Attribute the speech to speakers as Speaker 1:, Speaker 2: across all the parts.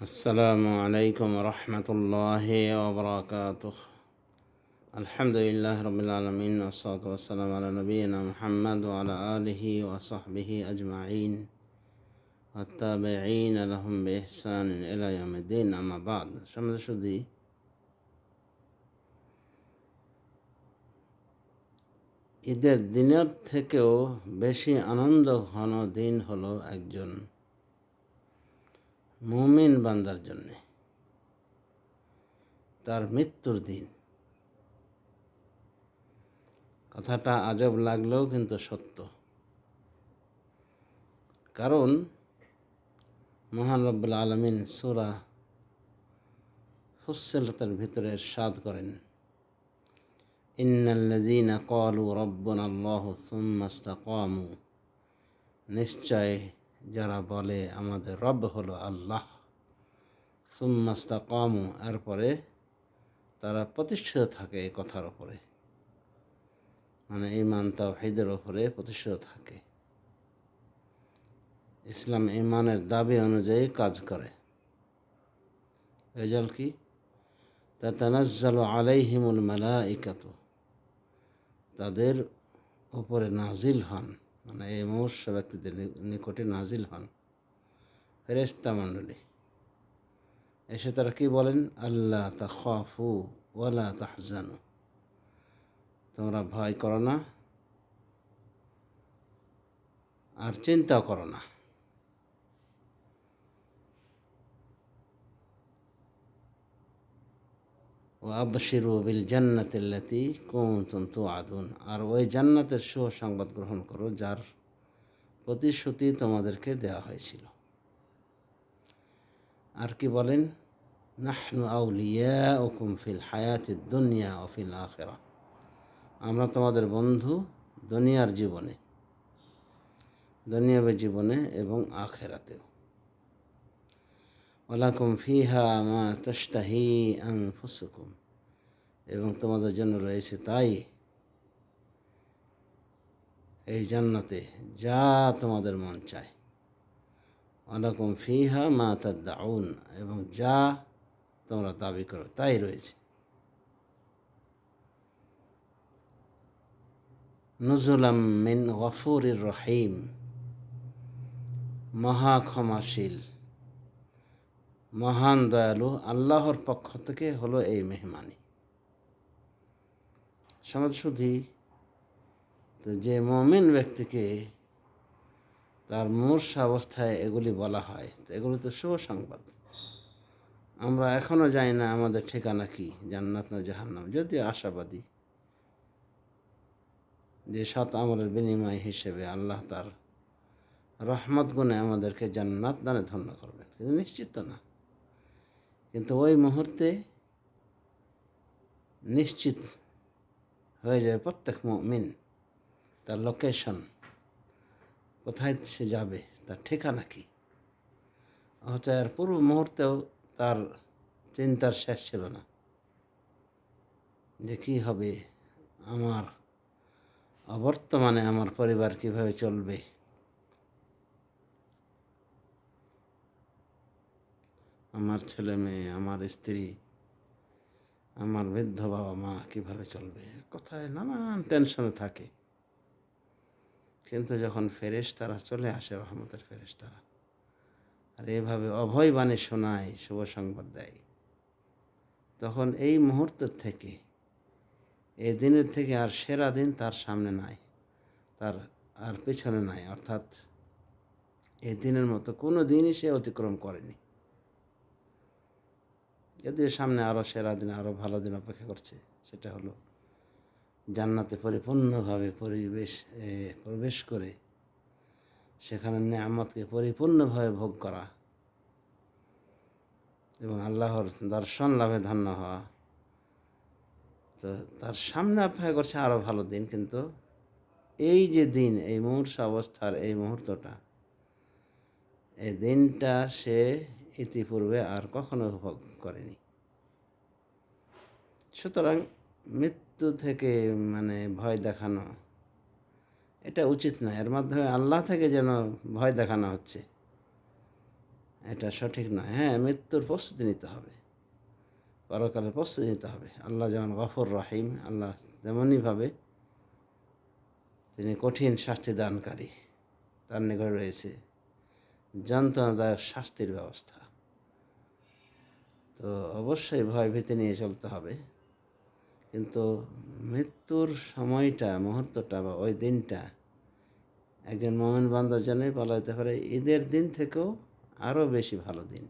Speaker 1: السلام عليكم ورحمة الله وبركاته الحمد لله رب العالمين والصلاة والسلام على نبينا محمد وعلى آله وصحبه أجمعين والتابعين لهم بإحسان إلى يوم الدين أما بعد شمس شدي ঈদের দিনের থেকেও বেশি আনন্দ ঘন দিন হলো একজন মুমিন বান্দার জন্যে। তার মৃত্যুর দিন। কথাটা আজব লাগলেও কিন্তু সত্য। কারণ মহান রব্বুল আলমিন সুরা ফুসলতের ভিতরে সাদ করেন ইন্নাল্লাযীনা ক্বালু রব্বুনা আল্লাহু সুম্মা ইসতাকামু। নিশ্চয় যারা বলে আমাদের রব হলো আল্লাহ, সুম্মা ইসতাকামু, এরপরে তারা প্রতিষ্ঠিত থাকে এই কথার ওপরে মানে ইমান তাওহীদের ওপরে প্রতিষ্ঠিত থাকে। ইসলাম ইমানের দাবি অনুযায়ী কাজ করে। রেজাল্ট কি? তাতানাজ্জালু আলাইহিমুল মালাইকাতু, তাদের উপরে নাজিল হন। মানে এই মহর্ষ ব্যক্তিদের নিকটে নাজিল হন। ফেরেস্তা মণ্ডলী এসে তারা কি বলেন? আল্লাহ তা খাফু ওয়ালা তাহজানু। তোমরা ভয় করো না। আর চিন্তা করো না। ও আবশিরু বিল জান্নাতিল্লাতি কুমতুম তুআদুন। আর ওই জান্নাতের সুসংবাদ গ্রহণ করো, যার প্রতিশ্রুতি তোমাদেরকে দেওয়া হয়েছিল। আর কি বলেন? নাহনু আউলিয়া ওকুম ফিল হায়াতি দুনিয়া ও ফিল আখেরা। আমরা তোমাদের বন্ধু দুনিয়ার জীবনে, দুনিয়াবে জীবনে এবং আখেরাতেও। ওলাকুম ফিহা মা তস্তাহি আনফুসুকুম এবং তোমাদের জন্য রয়েছে তাই এই জান্নাতে যা তোমাদের মন চায় ওলাকুম ফিহা মা তাদ্দাউন এবং যা তোমরা দাবি করো তাই রয়েছে নজুলাম মিন গফুরির রহিম মহা ক্ষমাশীল মহান দয়ালু, আল্লাহর পক্ষ থেকে হলো এই মেহমানি। সমাজ শুধু তো যে মমিন ব্যক্তিকে তার মূর্ষ অবস্থায় এগুলি বলা হয়, তো এগুলি তো শুভ সংবাদ। আমরা এখনও জানি না আমাদের ঠিকানা কি, জান্নাত না জাহান্নাম, যদিও আশাবাদী যে সৎ আমলের বিনিময় হিসেবে আল্লাহ তার রহমত গুণে আমাদেরকে জান্নাত দানে ধন্য করবেন, কিন্তু নিশ্চিত না। কিন্তু ওই মুহূর্তে নিশ্চিত হয়ে যাবে প্রত্যেক মিন তার লোকেশন কোথায় সে যাবে, তার ঠিকানা কি? হয়তো এর পূর্ব মুহূর্তেও তার চিন্তার শেষ ছিল না। যে কী হবে? আমার অবর্তমানে আমার পরিবার কীভাবে চলবে? আমার ছেলে মেয়ে, আমার স্ত্রী, আমার বৃদ্ধ বাবা মা কীভাবে চলবে? কোথায় নানান টেনশনে থাকে। কিন্তু যখন ফেরেশ তারা চলে আসে, রহমতের ফেরেশ তারা আর এভাবে অভয় বাণী শোনায়, শুভ সংবাদ দেয়, তখন এই মুহূর্তের থেকে, এই দিনের থেকে আর সেরা দিন তার সামনে নাই, তার আর পেছনে নাই। অর্থাৎ, এই দিনের মতো কোনো দিনই সে অতিক্রম করেনি। যদিও সামনে আরও সেরা দিন আরও ভালো দিন অপেক্ষা করছে। সেটা হলো জান্নাতে পরিপূর্ণভাবে পরিবেশ প্রবেশ করে সেখানে নেয়ামতকে পরিপূর্ণভাবে ভোগ করা এবং আল্লাহর দর্শন লাভে ধন্য হওয়া। তো তার সামনে অপেক্ষা করছে আরও ভালো দিন, কিন্তু এই যে দিন, এই মুহূর্ত অবস্থার এই মুহূর্তটা এই দিনটা সে ইতিপূর্বে আর কখনো উপভোগ করেনি। সুতরাং মৃত্যু থেকে মানে ভয় দেখানো এটা উচিত না। এর মাধ্যমে আল্লাহ থেকে যেন ভয় দেখানো হচ্ছে, এটা সঠিক নয়। হ্যাঁ মৃত্যুর প্রস্তুতি নিতে হবে, পরকালের প্রস্তুতি নিতে হবে। আল্লাহ যেমন গফর রাহিম, আল্লাহ তেমনইভাবে তিনি কঠিন শাস্তি দানকারী। তার নিকট রয়েছে যন্ত্রণাদায়ক শাস্তির ব্যবস্থা। তো অবশ্যই ভয় ভীতি নিয়ে চলতে হবে। কিন্তু মৃত্যুর সময়টা, মুহূর্তটা বা ওই দিনটা একজন মোমেন বান্দার জন্যই বলা যেতে পারে। ঈদের দিন থেকেও আরও বেশি ভালো দিন।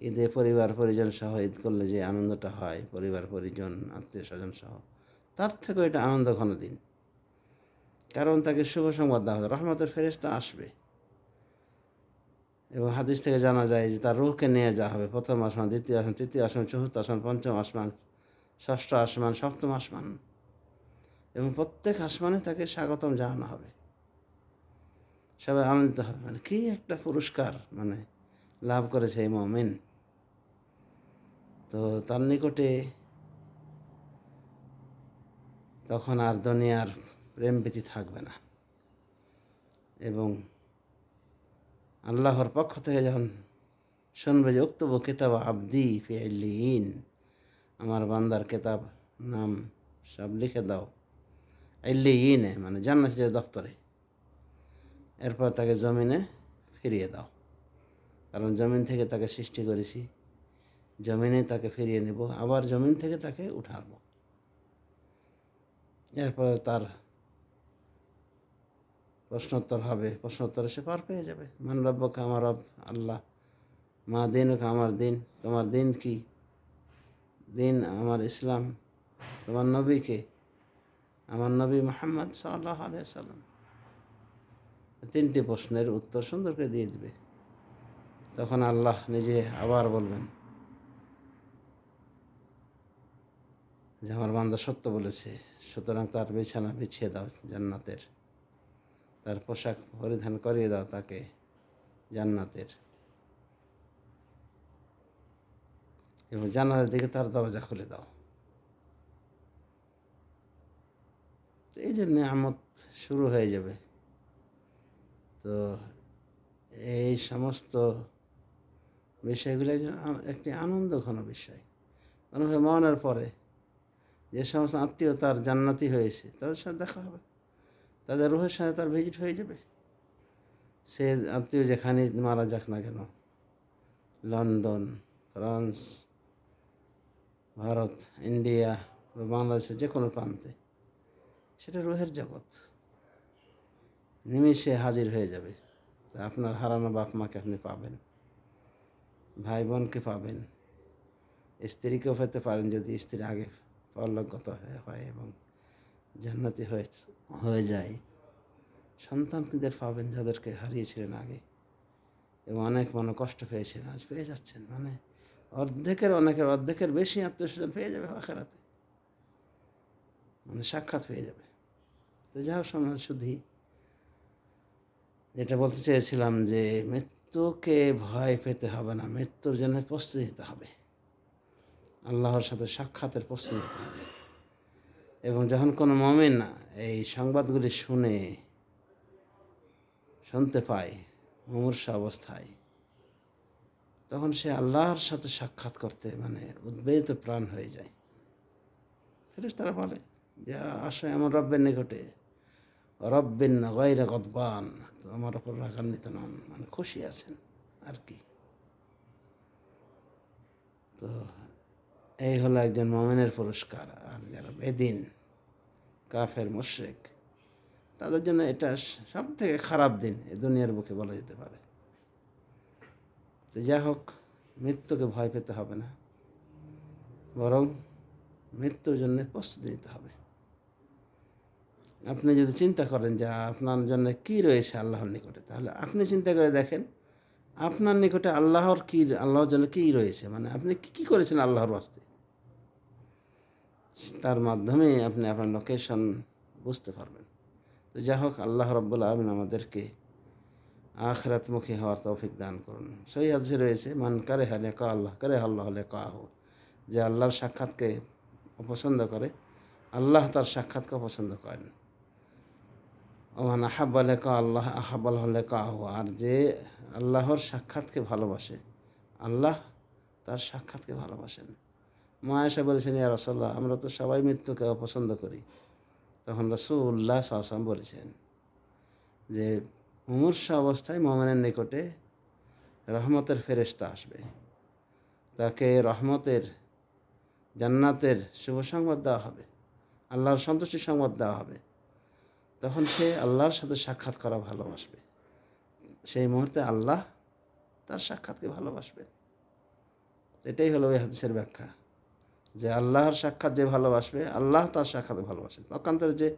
Speaker 1: ঈদে পরিবার পরিজন সহ ঈদ করলে যে আনন্দটা হয়, পরিবার পরিজন, আত্মীয় স্বজন সহ, তার থেকেও এটা আনন্দ ঘন দিন। কারণ তাকে শুভ সংবাদ দেওয়া হবে, রহমতের ফেরেস্তা আসবে। এবং হাদিস থেকে জানা যায় যে তার রুহকে নিয়ে যাওয়া হবে। প্রথম আসমান, দ্বিতীয় আসমান, তৃতীয় আসমান, চতুর্থ আসমান, পঞ্চম আসমান, ষষ্ঠ আসমান, সপ্তম আসমান। এবং প্রত্যেক আসমানে তাকে স্বাগতম জানানো হবে। সবাই আনন্দিত হবে। মানে কী একটা পুরস্কার মানে লাভ করেছে এই মমিন। তো তার নিকটে তখন আর দুনিয়ার প্রেম প্রীতি থাকবে না। এবং আল্লাহর পক্ষ থেকে যখন শুনবে যে, উক্তব কেতাব আবদি ফিলিন আমার বান্দার কেতাব নাম সব লিখে দাও। ইনে মানে জান্নাত যে দপ্তরে। এরপর তাকে জমিনে ফিরিয়ে দাও। কারণ জমিন থেকে তাকে সৃষ্টি করেছি। জমিনে তাকে ফিরিয়ে নেব, আবার জমিন থেকে তাকে উঠাবো। এরপর তার প্রশ্নোত্তর হবে। প্রশ্নোত্তরে সে পার পেয়ে যাবে। মান রব্বকে আমার রব, আল্লাহ। মা দিন আমার দিন। তোমার দিন কি? দিন আমার ইসলাম। তোমার নবীকে আমার নবী মোহাম্মদ সাল্লাহ সাল্লাম তিনটি প্রশ্নের উত্তর সুন্দর করে দিয়ে দিবে। তখন আল্লাহ নিজে আবার বলবেন, যে আমার বান্দা সত্য বলেছে, সুতরাং তার বিছানা বিছিয়ে দাও জান্নাতের। তার পোশাক পরিধান করিয়ে দাও তাকে জান্নাতের। এবং জান্নাতের দিকে তার দরজা খুলে দাও। এই জন্যে আমত শুরু হয়ে যাবে। তো এই সমস্ত বিষয়গুলো একটি আনন্দ ঘন বিষয়। অনুভব মনের পরে যে সমস্ত আত্মীয় তার জান্নাতি হয়েছে, তাদের সাথে দেখা হবে। তাদের রুহের সাথে তার ভিজিট হয়ে যাবে। সে আত্মীয় যেখানে মারা যাক না কেন, লন্ডন, ফ্রান্স, ভারত, ইন্ডিয়া বা বাংলাদেশের যে কোনো প্রান্তে, সেটা রুহের জগৎ। নিমিষে হাজির হয়ে যাবে। তা আপনার হারানো বাপ মাকে আপনি পাবেন, ভাই বোনকে পাবেন, স্ত্রীকেও পেতে পারেন যদি স্ত্রী আগে পরলোকগত হয় এবং জান্নাতি হয়ে হয়ে যায়। সন্তানদের পাবেন যাদেরকে হারিয়েছিলেন আগে? এবং অনেক মনে কষ্ট পেয়েছেন, আজ পেয়ে যাচ্ছেন। মানে অর্ধেকের অনেকের, অর্ধেকের বেশি আত্মীয় স্বজন পেয়ে যাবে আখেরাতে। মানে সাক্ষাৎ পেয়ে যাবে। তো যা হোক, সমাজ শুধু যেটা বলতে চেয়েছিলাম যে, মৃত্যুকে ভয় পেতে হবে না, মৃত্যুর জন্য প্রস্তুতি নিতে হবে। আল্লাহর সাথে সাক্ষাতের প্রস্তুতি নিতে হবে। এবং যখন কোনো মমেন এই সংবাদগুলি শুনে, শুনতে পায়, মুমূর্ষা অবস্থায়, তখন সে আল্লাহর সাথে সাক্ষাৎ করতে মানে উদ্বেলিত প্রাণ হয়ে যায়। ফেরেস তারা বলে, যে আসো এমন রব্বের নিকটে। রব্বিন না গৈরা গদবান আমার ওপর রাগান্বিত নন মানে খুশি আছেন আর কি। তো এই হলো একজন মোমেনের পুরস্কার আর যারা বেদিন, কাফের, মুশ্রেক, তাদের জন্য এটা সব থেকে খারাপ দিন এ দুনিয়ার বুকে বলা যেতে পারে। তো যা হোক, মৃত্যুকে ভয় পেতে হবে না, বরং মৃত্যুর জন্য প্রস্তুতি নিতে হবে। আপনি যদি চিন্তা করেন যে আপনার জন্য কী রয়েছে আল্লাহর নিকটে, তাহলে আপনি চিন্তা করে দেখেন আপনার নিকটে আল্লাহর কী, আল্লাহর জন্য কী রয়েছে মানে আপনি কী কী করেছেন আল্লাহর বাস্তে তার মাধ্যমে আপনি আপনার লোকেশন বুঝতে পারবেন। তো যা হোক, আল্লাহ রব্বুল আলমিন আমাদেরকে আখরাতমুখী হওয়ার তৌফিক দান করুন। সেই আদসে রয়েছে, মান কারে হালে কা আল্লাহ করে আল্লাহ হলে কাহ যে আল্লাহর সাক্ষাৎকে অপছন্দ করে, আল্লাহ তার সাক্ষাৎকে অপছন্দ করেন। ওমান আহাব্বা লেকা আল্লাহ আহাব্বাল লেকা আহ আর যে আল্লাহর সাক্ষাৎকে ভালোবাসে, আল্লাহ তার সাক্ষাৎকে ভালোবাসেন। মা এসে বলেছেন, ইয়া রসল্লাহ আমরা তো সবাই মৃত্যুকে অপছন্দ করি। তখন রসুল্লাহ সাহসাম বলেছেন যে, মুমূর্ষ অবস্থায় মোমেনের নিকটে রহমতের ফেরেশতা আসবে। তাকে রহমতের, জান্নাতের শুভ সংবাদ দেওয়া হবে। আল্লাহর সন্তুষ্টির সংবাদ দেওয়া হবে। তখন সে আল্লাহর সাথে সাক্ষাৎ করা ভালোবাসবে। সেই মুহূর্তে আল্লাহ তার সাক্ষাৎকে ভালোবাসবে এটাই হলো ওই হাদিসের ব্যাখ্যা। যে আল্লাহর সাক্ষাৎ যে ভালোবাসবে, আল্লাহ তার সাক্ষাৎ ভালোবাসেন পক্ষান্তরে যে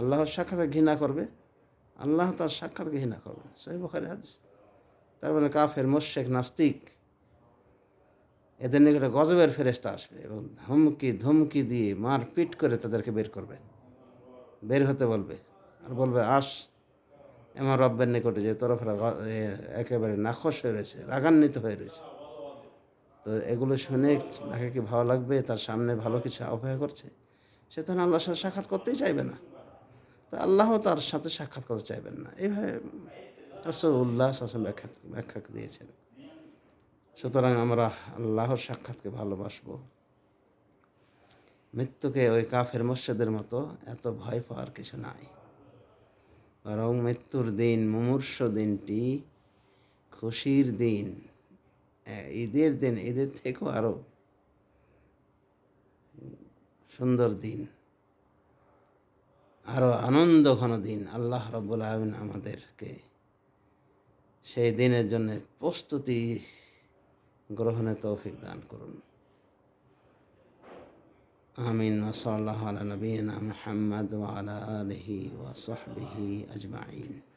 Speaker 1: আল্লাহর সাক্ষাৎ ঘৃণা করবে, আল্লাহ তার সাক্ষাৎ ঘৃণা করবে। সেই বখারি হাদিস। তার মানে কাফের মোশেক নাস্তিক, এদের নিকটে গজবের ফেরেস্তা আসবে এবং ধমকি ধমকি দিয়ে মারপিট করে তাদেরকে বের করবে। বের হতে বলবে আর বলবে, আস এমন রব্বের নিকটে যে তরফরা একেবারে নাখোশ হয়ে রয়েছে, রাগান্বিত হয়ে রয়েছে। তো এগুলো শুনে তাকে কি ভালো লাগবে? তার সামনে ভালো কিছু অপেক্ষা করছে? সে তখন আল্লাহর সাথে সাক্ষাৎ করতেই চাইবে না। তো আল্লাহও তার সাথে সাক্ষাৎ করতে চাইবেন না। এইভাবে রসুল্লাহ শাসন ব্যাখ্যা ব্যাখ্যা দিয়েছেন। সুতরাং আমরা আল্লাহর সাক্ষাৎকে ভালোবাসব। মৃত্যুকে ওই কাফের মসজিদের মতো এত ভয় পাওয়ার কিছু নাই। বরং মৃত্যুর দিন, মুমূর্ষ দিনটি খুশির দিন। ঈদের দিন, ঈদের থেকেও আরও সুন্দর দিন আরও আনন্দ ঘন দিন আল্লাহ রব্বুল আলমিন আমাদেরকে সেই দিনের জন্য প্রস্তুতি গ্রহণে তৌফিক দান করুন। আমিন ওসল্লাহ আলা নবীনা মোহাম্মদ ওয়ালা আলহি ওয়াসহবিহি আজমাইন।